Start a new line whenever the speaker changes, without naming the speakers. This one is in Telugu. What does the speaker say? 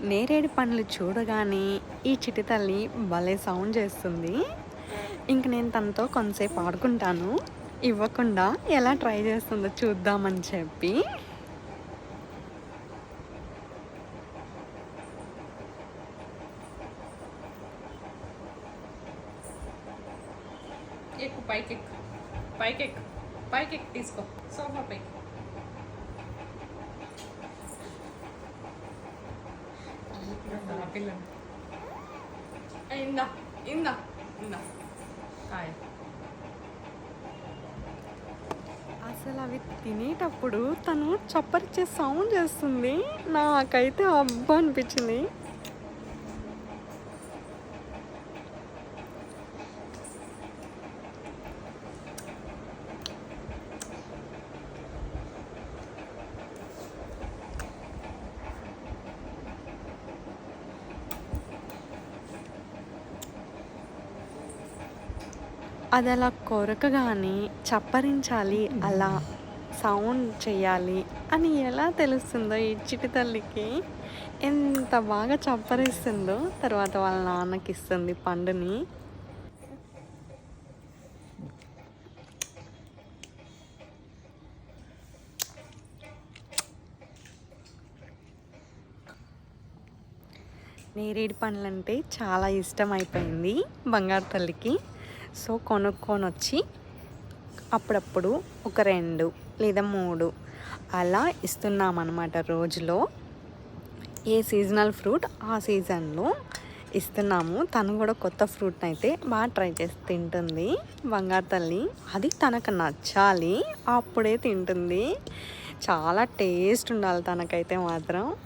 నేరేడు పండ్లు చూడగానే ఈ చిటి తల్లి భలే సౌండ్ చేస్తుంది. ఇంక నేను తనతో కొంతసేపు ఆడుకుంటాను. ఇవ్వకుండా ఎలా ట్రై చేస్తుందో చూద్దామని చెప్పి.
ఎక్కు పైకి ఎక్కు పైకి ఎక్కు పైకి ఎక్కు తీసుకో. సోఫా పైకి ఆ ఇందా ఇందా ఇందా. కాయ
అసలు అవి తినేటప్పుడు తను చప్పరిచ్చే సౌండ్ చేస్తుంది. నాకైతే అబ్బా అనిపించింది. అది అలా కొరకగానే చప్పరించాలి అలా సౌండ్ చేయాలి అని ఎలా తెలుస్తుందో ఈ చిటి తల్లికి? ఎంత బాగా చప్పరిస్తుందో తర్వాత వాళ్ళ నాన్నకి ఇస్తుంది పండుని. నేరేడు పండ్లంటే చాలా ఇష్టం అయిపోయింది బంగారు తల్లికి. సో కొనుక్కొని వచ్చి అప్పుడప్పుడు ఒక రెండు లేదా మూడు అలా ఇస్తున్నామన్నమాట రోజులో. ఏ సీజనల్ ఫ్రూట్ ఆ సీజన్లో ఇస్తున్నాము. తను కూడా కొత్త ఫ్రూట్ని అయితే బాగా ట్రై చేసి తింటుంది. బంగారు తల్లి అది తనకు నచ్చాలి అప్పుడే తింటుంది. చాలా టేస్ట్ ఉండాలి తనకైతే మాత్రం.